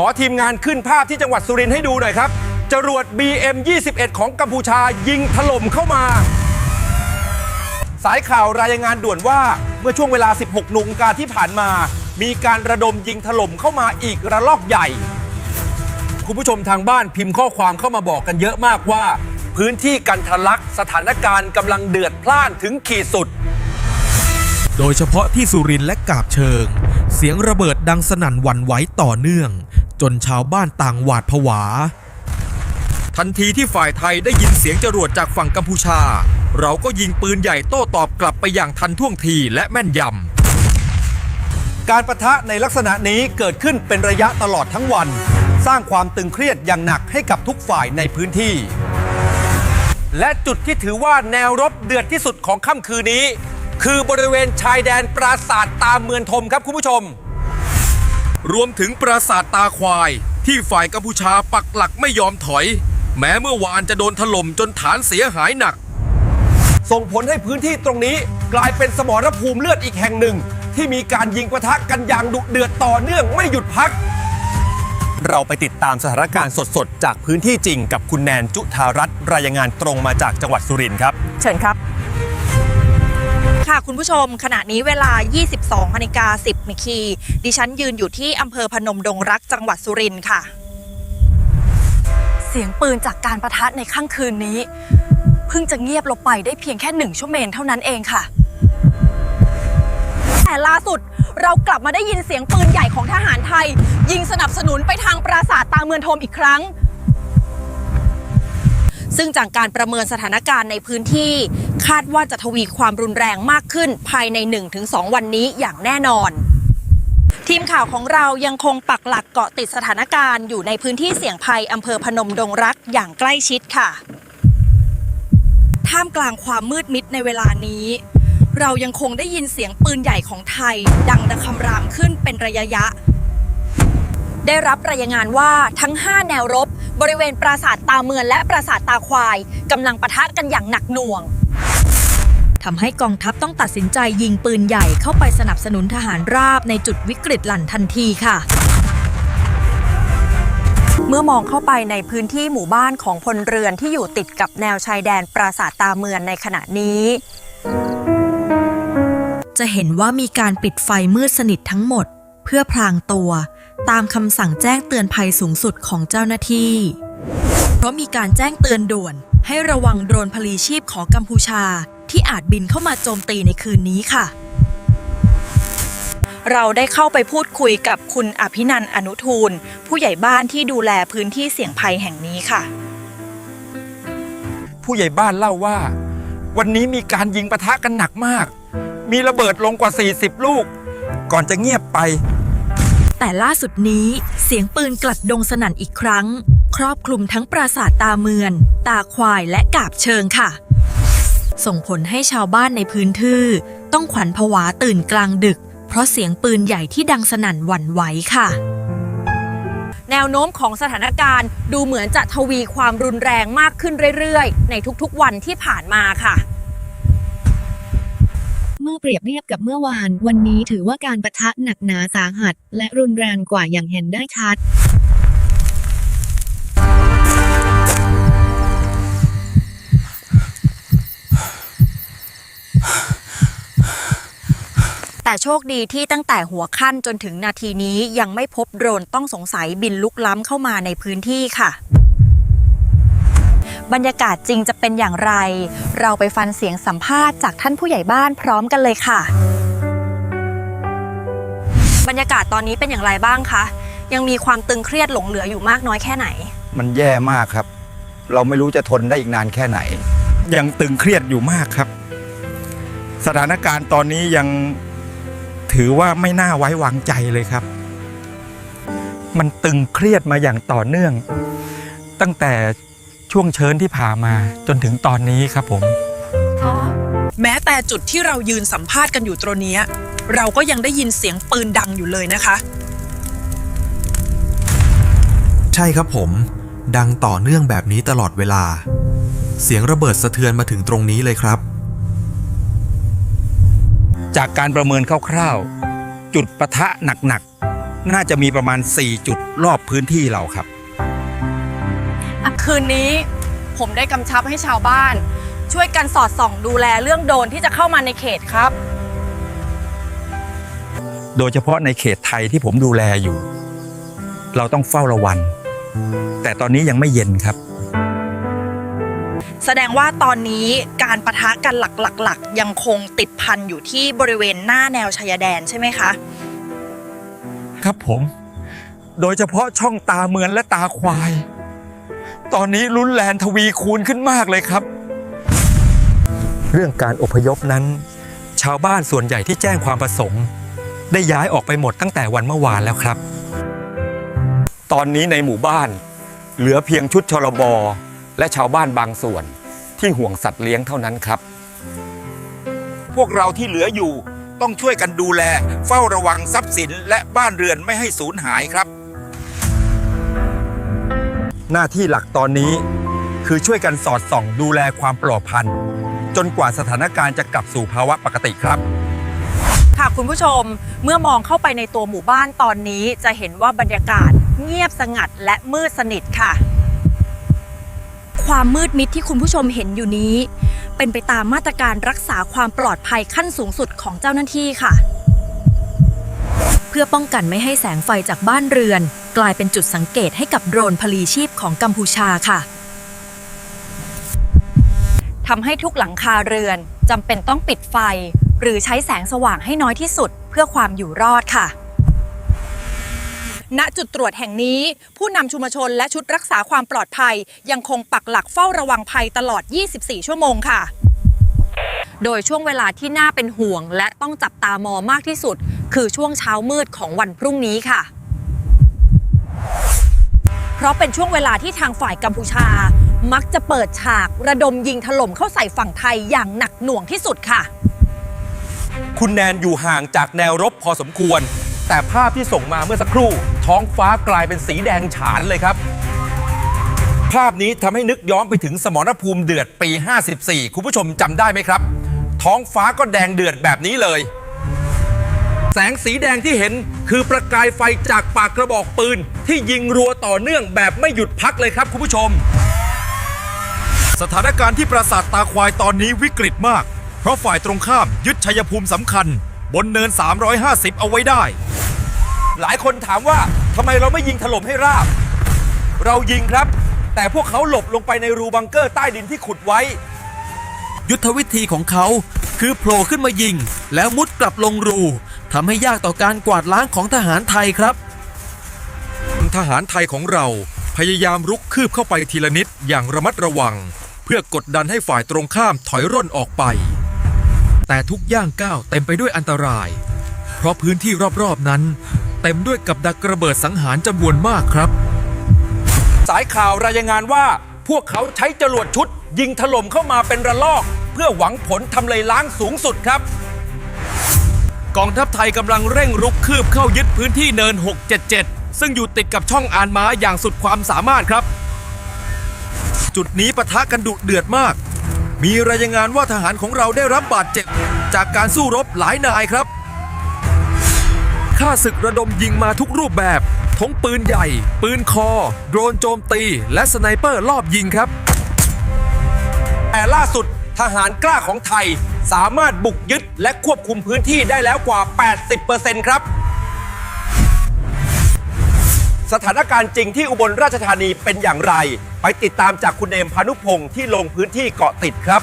ขอทีมงานขึ้นภาพที่จังหวัดสุรินทร์ให้ดูหน่อยครับ จรวด BM 21 ของกัมพูชายิงถล่มเข้ามา สายข่าวรายงานด่วนว่าเมื่อช่วงเวลา 16นุงกาที่ผ่านมา มีการระดมยิงถล่มเข้ามาอีกระลอกใหญ่ คุณผู้ชมทางบ้านพิมพ์ข้อความเข้ามาบอกกันเยอะมากว่า พื้นที่กันทะลักสถานการณ์กำลังเดือดพล่านถึงขีดสุดโดยเฉพาะที่สุรินทร์และกาบเชิง เสียงระเบิดดังสนั่นหวั่นไหวต่อเนื่อง จนชาวบ้านต่างหวาดผวา ทันทีที่ฝ่ายไทยได้ยินเสียงจรวดจากฝั่งกัมพูชา เราก็ยิงปืนใหญ่โต้ตอบกลับไปอย่างทันท่วงทีและแม่นยำ การประทะในลักษณะนี้เกิดขึ้นเป็นระยะตลอดทั้งวัน สร้างความตึงเครียดอย่างหนักให้กับทุกฝ่ายในพื้นที่ และจุดที่ถือว่าแนวรบเดือดที่สุดของค่ำคืนนี้ คือบริเวณชายแดนปราสาทตามเมืองทมครับคุณผู้ชม รวมถึงปราสาทตาควาย ที่ฝ่ายกัมพูชาปักหลักไม่ยอมถอย แม้เมื่อวานจะโดนถล่มจนฐานเสียหายหนัก ส่งผลให้พื้นที่ตรงนี้กลายเป็นสมรภูมิเลือดอีกแห่งหนึ่ง ที่มีการยิงปะทะกันอย่างดุเดือดต่อเนื่องไม่หยุดพัก เราไปติดตามสถานการณ์สดๆ จากพื้นที่จริงกับคุณแนนจุธารัตน์รายงานตรงมาจากจังหวัดสุรินทร์ครับ เชิญครับ ค่ะคุณผู้ชม ขณะนี้เวลา 22นาฬิกา10นาทีดิฉันยืนอยู่ที่อำเภอพนมดงรักจังหวัดสุรินทร์ค่ะ เสียงปืนจากการประทะในค่ำคืนนี้ เพิ่งจะเงียบลงไปได้เพียงแค่หนึ่งชั่วโมงเท่านั้นเองค่ะ แต่ล่าสุดเรากลับมาได้ยินเสียงปืนใหญ่ของทหารไทย ยิงสนับสนุนไปทางปราสาทตาเมืองโทมอีกครั้ง ซึ่งจากการประเมินสถานการณ์ในพื้นที่ คาดว่าจะทวีความรุนแรงมากขึ้นภายใน 1-2 วันนี้อย่างแน่นอน ทีมข่าวของเรายังคงปักหลักเกาะติดสถานการณ์อยู่ในพื้นที่เสี่ยงภัยอำเภอพนมดงรักอย่างใกล้ชิดค่ะ ท่ามกลางความมืดมิดในเวลานี้ เรายังคงได้ยินเสียงปืนใหญ่ของไทย ดังระคำรามขึ้นเป็นระยะยะ ได้รับรายงานว่าทั้ง 5 แนวรบ บริเวณปราสาทตาเมือนและปราสาทตาควายกำลังปะทะกันอย่างหนักหน่วงทำให้กองทัพต้องตัดสินใจยิงปืนใหญ่เข้าไปสนับสนุนทหารราบในจุดวิกฤตหลั่นทันทีค่ะเมื่อมองเข้าไปในพื้นที่หมู่บ้านของพลเรือนที่อยู่ติดกับแนวชายแดนปราสาทตาเมือนในขณะนี้ จะเห็นว่ามีการปิดไฟมืดสนิททั้งหมด เพื่อพรางตัว ตามคำสั่งแจ้งเตือนภัยสูงสุดของเจ้าหน้าที่ เพราะมีการแจ้งเตือนด่วน ให้ระวังโดรนพลีชีพของกัมพูชา ที่อาจบินเข้ามาโจมตีในคืนนี้ค่ะ เราได้เข้าไปพูดคุยกับคุณอภินันอนุทูล ผู้ใหญ่บ้านที่ดูแลพื้นที่เสี่ยงภัยแห่งนี้ค่ะ ผู้ใหญ่บ้านเล่าว่า วันนี้มีการยิงปะทะกันหนักมาก มีระเบิดลงกว่า 40 ลูก ก่อนจะเงียบไป แต่ล่าสุดนี้เสียงปืนกลัดดงสนั่นอีกครั้ง ครอบคลุมทั้งปราสาทตาเมือน ตาควายและกาบเชิงค่ะ ส่งผลให้ชาวบ้านในพื้นที่ต้องขวัญผวาตื่นกลางดึก เพราะเสียงปืนใหญ่ที่ดังสนั่นหวั่นไหวค่ะแนวโน้มของสถานการณ์ดูเหมือนจะทวีความรุนแรงมากขึ้นเรื่อยๆ ในทุกๆวันที่ผ่านมาค่ะ เมื่อเปรียบเทียบกับเมื่อวาน วันนี้ถือว่าการประทะหนักหนาสาหัส และรุนแรงกว่าอย่างเห็นได้ชัดแต่โชคดีที่ตั้งแต่หัวค่ำจนถึงนาทีนี้ยังไม่พบโดรนต้องสงสัยบินลุกล้ำเข้ามาในพื้นที่ค่ะ บรรยากาศจริงจะเป็นอย่างไร เราไปฟังเสียงสัมภาษณ์จากท่านผู้ใหญ่บ้านพร้อมกันเลยค่ะ บรรยากาศตอนนี้เป็นอย่างไรบ้างคะยังมีความตึงเครียดหลงเหลืออยู่มากน้อยแค่ไหน มันแย่มากครับ เราไม่รู้จะทนได้อีกนานแค่ไหน ยังตึงเครียดอยู่มากครับ สถานการณ์ตอนนี้ยังถือว่าไม่น่าไว้วางใจเลยครับ มันตึงเครียดมาอย่างต่อเนื่อง ตั้งแต่ ช่วงเชิญที่ผ่านมาจนถึงตอนนี้ครับผมแม้แต่จุดที่เรายืนสัมภาษณ์กันอยู่ตรงเนี้ยเราก็ยังได้ยินเสียงปืนดังอยู่เลยนะคะ ใช่ครับผม ดังต่อเนื่องแบบนี้ตลอดเวลา เสียงระเบิดสะเทือนมาถึงตรงนี้เลยครับ จากการประเมินคร่าวๆ จุดปะทะหนักๆน่าจะมีประมาณ 4 จุดรอบพื้นที่เราครับ คืนนี้ผมได้กำชับให้ชาวบ้าน ช่วยกันสอดส่องดูแลเรื่องโดรนที่จะเข้ามาในเขตครับ โดยเฉพาะในเขตไทยที่ผมดูแลอยู่ เราต้องเฝ้าระวัง แต่ตอนนี้ยังไม่เย็นครับ แสดงว่าตอนนี้การประทะกันหลักๆยังคงติดพันอยู่ที่บริเวณหน้าแนวชายแดนใช่ไหมคะ ครับผม โดยเฉพาะช่องตาเมือนและตาควาย ตอนนี้รุนแรงทวีคูณขึ้นมากเลยครับ เรื่องการอพยพนั้น ชาวบ้านส่วนใหญ่ที่แจ้งความประสงค์ ได้ย้ายออกไปหมดตั้งแต่วันเมื่อวานแล้วครับ ตอนนี้ในหมู่บ้าน เหลือเพียงชุดชลบและชาวบ้านบางส่วนที่ห่วงสัตว์เลี้ยงเท่านั้นครับ พวกเราที่เหลืออยู่ต้องช่วยกันดูแล เฝ้าระวังทรัพย์สินและบ้านเรือนไม่ให้สูญหายครับ หน้าที่หลักตอนนี้ คือช่วยกันสอดส่องดูแลความปลอดภัยจนกว่าสถานการณ์จะกลับสู่ภาวะปกติครับค่ะคุณผู้ชมเมื่อมองเข้าไปในตัวหมู่บ้านตอนนี้จะเห็นว่าบรรยากาศเงียบสงัดและมืดสนิทค่ะ ความมืดมิดที่คุณผู้ชมเห็นอยู่นี้ เป็นไปตามมาตรการรักษาความปลอดภัยขั้นสูงสุดของเจ้าหน้าที่ค่ะ พื่อป้องกันไม่ให้แสงไฟจากบ้านเรือน กลายเป็นจุดสังเกตให้กับโดรนพลีชีพของกัมพูชาค่ะทำให้ทุกหลังคาเรือนจำเป็นต้องปิดไฟ หรือใช้แสงสว่างให้น้อยที่สุดเพื่อความอยู่รอดค่ะ ณจุดตรวจแห่งนี้ ผู้นำชุมชนและชุดรักษาความปลอดภัย ยังคงปักหลักเฝ้าระวังภัยตลอด 24 ชั่วโมงค่ะ โดยช่วงเวลาที่น่าเป็นห่วง และต้องจับตามองมากที่สุด คือช่วงเช้ามืดของวันพรุ่งนี้ค่ะ เพราะเป็นช่วงเวลาที่ทางฝ่ายกัมพูชา มักจะเปิดฉากระดมยิงถล่มเข้าใส่ฝั่งไทยอย่างหนักหน่วงที่สุดค่ะ คุณแนนอยู่ห่างจากแนวรบพอสมควร แต่ภาพที่ส่งมาเมื่อสักครู่ ท้องฟ้ากลายเป็นสีแดงฉานเลยครับาพนี้ทำให้นึกย้อนไปถึงสมรภูมิเดือดปี 54 คุณผู้ชมจำได้ไหมครับ ท้องฟ้าก็แดงเดือดแบบนี้เลย แสงสีแดงที่เห็นคือประกายไฟจากปากกระบอกปืน ที่ยิงรัวต่อเนื่องแบบไม่หยุดพักเลยครับคุณผู้ชม สถานการณ์ที่ปราสาทตาควายตอนนี้วิกฤตมาก เพราะฝ่ายตรงข้ามยึดชัยภูมิสำคัญ บนเนิน 350 เอาไว้ได้ หลายคนถามว่าทำไมเราไม่ยิงถล่มให้ราบ เรายิงครับ แต่พวกเขาหลบลงไปในรูบังเกอร์ใต้ดินที่ขุดไว้ ยุทธวิธีของเขาคือโผล่ขึ้นมายิง แล้วมุดกลับลงรูทำให้ยากต่อการกวาดล้างของทหารไทยครับ ทหารไทยของเราพยายามรุกคืบเข้าไปทีละนิดอย่างระมัดระวัง เพื่อกดดันให้ฝ่ายตรงข้ามถอยร่นออกไป แต่ทุกย่างก้าวเต็มไปด้วยอันตราย เพราะพื้นที่รอบๆนั้น เต็มด้วยกับดักระเบิดสังหารจำนวนมากครับ สายข่าวรายงานว่า พวกเขาใช้จรวดชุด ยิงถล่มเข้ามาเป็นระลอก เพื่อหวังผลทำลายล้างสูงสุดครับ กองทัพไทยกำลังเร่งรุกคืบเข้ายึดพื้นที่เนิน 677 ซึ่งอยู่ติดกับช่องอานม้าอย่างสุดความสามารถครับ จุดนี้ปะทะกันดุเดือดมาก มีรายงานว่าทหารของเราได้รับบาดเจ็บ จากการสู้รบหลายนายครับข้าศึกระดมยิงมาทุกรูปแบบ ทั้งปืนใหญ่ ปืนคอ โดรนโจมตี และสไนเปอร์ลอบยิงครับ แต่ล่าสุดทหารกล้าของไทยสามารถบุกยึดและควบคุมพื้นที่ได้แล้วกว่า 80%ครับ สถานการณ์จริงที่อุบลราชธานีเป็นอย่างไร ไปติดตามจากคุณเอมพานุพงศ์ที่ลงพื้นที่เกาะติดครับ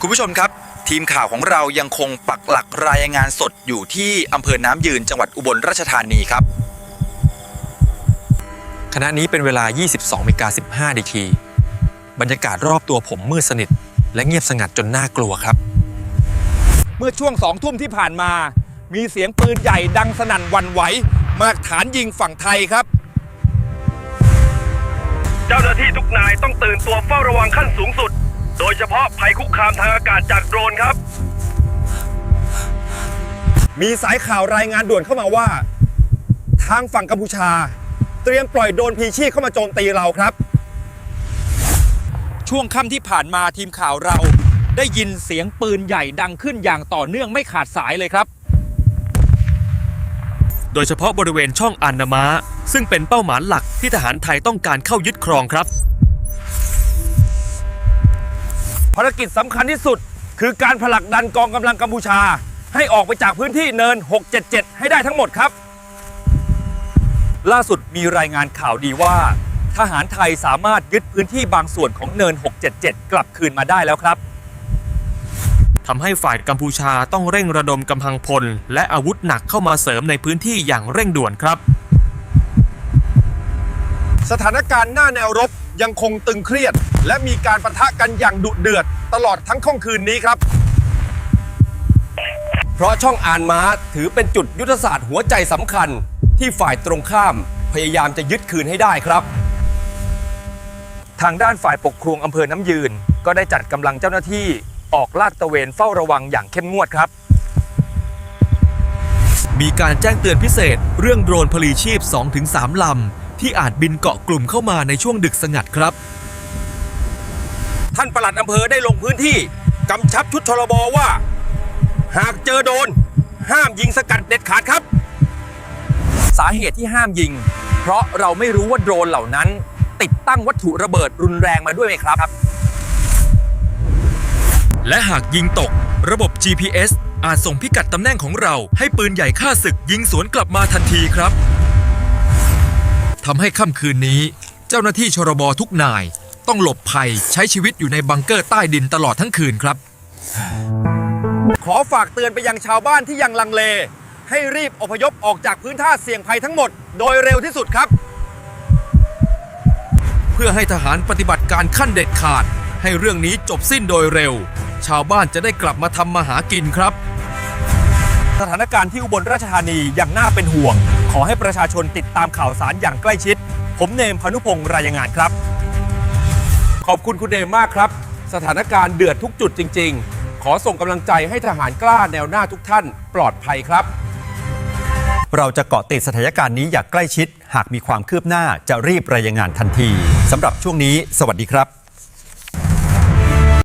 คุณผู้ชมครับ ทีมข่าวของเรายังคงปักหลักรายงานสดอยู่ที่อำเภอน้ำยืนจังหวัดอุบลราชธานีครับ ณะนี้เป็นเวลา 22นาฬิกา15นาทีบรรยากาศรอบตัวผมมืดสนิท และเงียบสงัดจนน่ากลัวครับ เมื่อช่วงสองทุ่มที่ผ่านมา มีเสียงปืนใหญ่ดังสนั่นหวันไหว มาฐานยิงฝั่งไทยครับ เจ้าหน้าที่ทุกนายต้องตื่นตัวเฝ้าระวังขั้นสูงสุด โดยเฉพาะภัยคุกคามทางอากาศจากโดรนครับ มีสายข่าวรายงานด่วนเข้ามาว่า ทางฝั่งกัมพูชา เตรียมปล่อยโดนพีชีพเข้ามาโจมตีเราครับ ช่วงค่ำที่ผ่านมาทีมข่าวเรา ได้ยินเสียงปืนใหญ่ดังขึ้นอย่างต่อเนื่องไม่ขาดสายเลยครับ โดยเฉพาะบริเวณช่องอันนามาซึ่งเป็นเป้าหมายหลักที่ทหารไทยต้องการเข้ายึดครองครับ ภารกิจสำคัญที่สุด คือการผลักดันกองกำลังกัมพูชา ให้ออกไปจากพื้นที่เนิน 677 ให้ได้ทั้งหมดครับ ล่าสุดมีรายงานข่าวดีว่า ทหารไทยสามารถยึดพื้นที่บางส่วนของเนิน 677 กลับคืนมาได้แล้วครับทำให้ฝ่ายกัมพูชาต้องเร่งระดมกำลังพล และอาวุธหนักเข้ามาเสริมในพื้นที่อย่างเร่งด่วนครับ สถานการณ์หน้าแนวรบยังคงตึงเครียด และมีการปะทะกันอย่างดุเดือด ตลอดทั้งค่ำคืนนี้ครับ เพราะช่องอานม้าถือเป็นจุดยุทธศาสตร์หัวใจสำคัญ ที่ฝ่ายตรงข้ามพยายามจะยึดคืนให้ได้ครับ ทางด้านฝ่ายปกครองอำเภอน้ำยืน ก็ได้จัดกำลังเจ้าหน้าที่ออกลาดตระเวนเฝ้าระวังอย่างเข้มงวดครับ มีการแจ้งเตือนพิเศษ เรื่องโดรนพลีชีพ 2-3 ลำ ที่อาจบินเกาะกลุ่มเข้ามาในช่วงดึกสงัดครับ ท่านปลัดอำเภอได้ลงพื้นที่กำชับชุดชลบว่า หากเจอโดน ห้ามยิงสกัดเด็ดขาดครับ สาเหตุที่ห้ามยิง เพราะเราไม่รู้ว่าโดรนเหล่านั้น ติดตั้งวัตถุระเบิดรุนแรงมาด้วยไหมครับ และหากยิงตก ระบบ GPS อาจส่งพิกัดตำแหน่งของเรา ให้ปืนใหญ่ฆ่าศึกยิงสวนกลับมาทันทีครับทำให้ค่ำคืนนี้ เจ้าหน้าที่ชรบทุกนาย ต้องหลบภัยใช้ชีวิตอยู่ในบังเกอร์ใต้ดินตลอดทั้งคืนครับ ขอฝากเตือนไปยังชาวบ้านที่ยังลังเล ให้รีบอพยพออกจากพื้นท่าเสี่ยงภัยทั้งหมด โดยเร็วที่สุดครับ เพื่อให้ทหารปฏิบัติการขั้นเด็ดขาด ให้เรื่องนี้จบสิ้นโดยเร็ว ชาวบ้านจะได้กลับมาทำมาหากินครับ สถานการณ์ที่อุบลราชธานียังน่าเป็นห่วง ขอให้ประชาชนติดตามข่าวสารอย่างใกล้ชิด ผมเนมพานุพงศ์รายงานครับ ขอบคุณคุณเดมมากครับ สถานการณ์เดือดทุกจุดจริงๆข อส่งกำลังใจให้ทหารกล้าแนวหน้าทุกท่านปลอดภัยครับ เราจะเกาะติดสถานการณ์นี้อย่างใกล้ชิด หากมีความคืบหน้าจะรีบรายงานทันทีสำหรับช่วงนี้ สวัสดีครับ